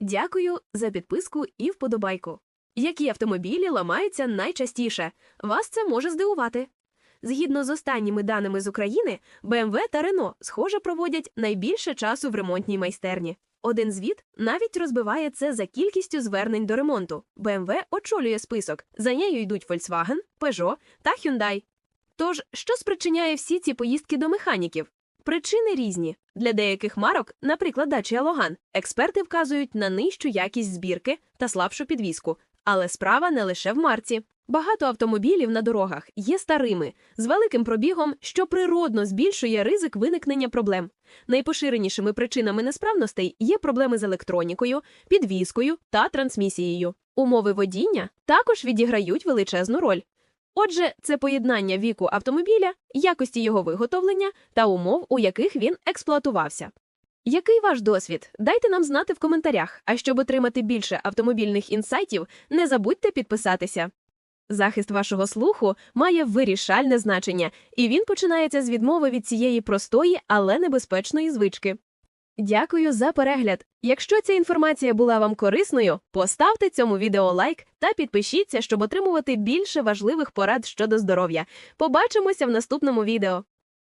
Дякую за підписку і вподобайку. Які автомобілі ламаються найчастіше? Вас це може здивувати. Згідно з останніми даними з України, BMW та Renault, схоже, проводять найбільше часу в ремонтній майстерні. Один звіт навіть розбиває це за кількістю звернень до ремонту. BMW очолює список. За нею йдуть Volkswagen, Peugeot та Hyundai. Тож, що спричиняє всі ці поїздки до механіків? Причини різні. Для деяких марок, наприклад, Dacia Logan, експерти вказують на нижчу якість збірки та слабшу підвіску. Але справа не лише в марці. Багато автомобілів на дорогах є старими, з великим пробігом, що природно збільшує ризик виникнення проблем. Найпоширенішими причинами несправностей є проблеми з електронікою, підвіскою та трансмісією. Умови водіння також відіграють величезну роль. Отже, це поєднання віку автомобіля, якості його виготовлення та умов, у яких він експлуатувався. Який ваш досвід? Дайте нам знати в коментарях. А щоб отримати більше автомобільних інсайтів, не забудьте підписатися. Захист вашого слуху має вирішальне значення, і він починається з відмови від цієї простої, але небезпечної звички. Дякую за перегляд. Якщо ця інформація була вам корисною, поставте цьому відео лайк та підпишіться, щоб отримувати більше важливих порад щодо здоров'я. Побачимося в наступному відео.